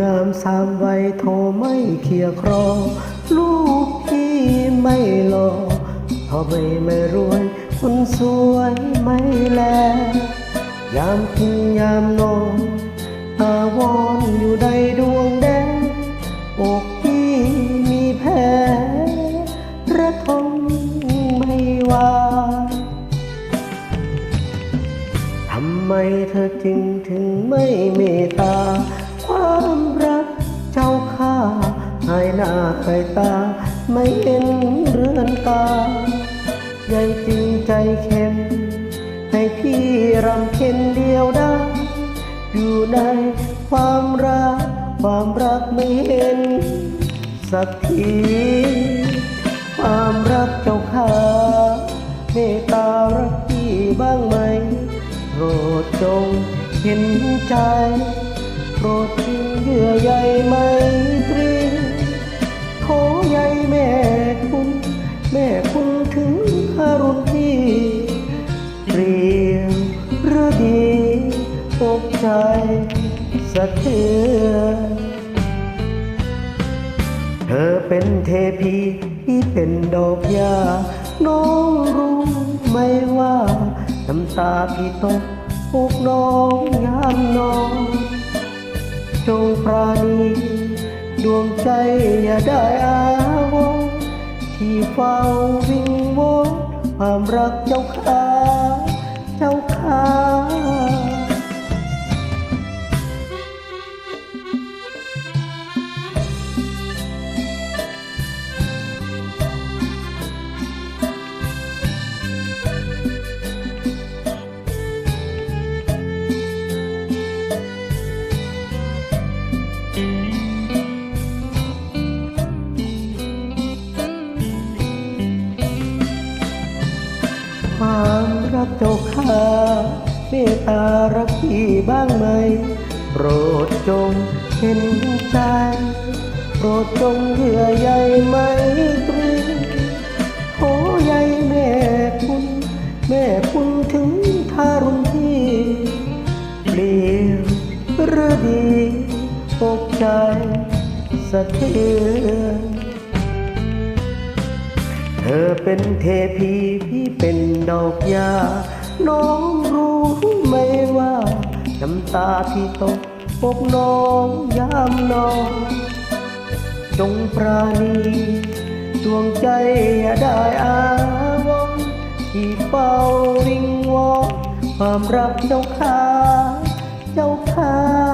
งามสามวัยโทไม่เคียครอ ลูกพี่ไม่หล่อพอไม่ไม่รวยคนสวยไม่แล ยามกินยามนอนอาวรณ์อยู่ในดวงแดงอกพี่มีแผลระทมไม่ไหวทำไมเธอจึงถึงไม่เมตตา ความรัก เจ้าข้าหายหน้าใครตา ไม่เห็นเรือนตายังจริงใจเข้มให้พี่รำเค็นเดียวได้อยู่ในความรัก ความรักไม่เห็น สักทีความรักเจ้าข้าเมตตารักพี่บ้างไหมโปรดจงเห็นใจ โปรดทิ้งเยื่อใยไมตรีขอใยแม่คุณ แม่คุณถึงคารุณพี่เรียวหรือดีอกใจสะเทือนเธอเป็นเทพีที่เป็นดอกยา น้องรู้ไหมว่าน้ำตาพี่ตกอกน้องยามนอน จงปราณีดวงใจอย่าได้อาวงที่เฝ้าวิงวอนความรักเจ้าข้าเจ้าข้า ความรักเจ้าข้าเมตตารักพี่บ้างไหม โปรดจงเห็นใจ โปรดจงเยื่อใยไมตรีขอใยแม่คุณ แม่คุณถึงทารุณพี่เปลี่ยวหรือดีอกใจสะเทือน เธอเป็นเทพีพี่เป็นดอกยา น้องรู้ไหมว่า น้ำตาพี่ตกปกน้องยามนอนจงปราณีดวงใจอย่าได้อาวรที่เฝ้าวิงวอนความรักเจ้าข้าเจ้าข้า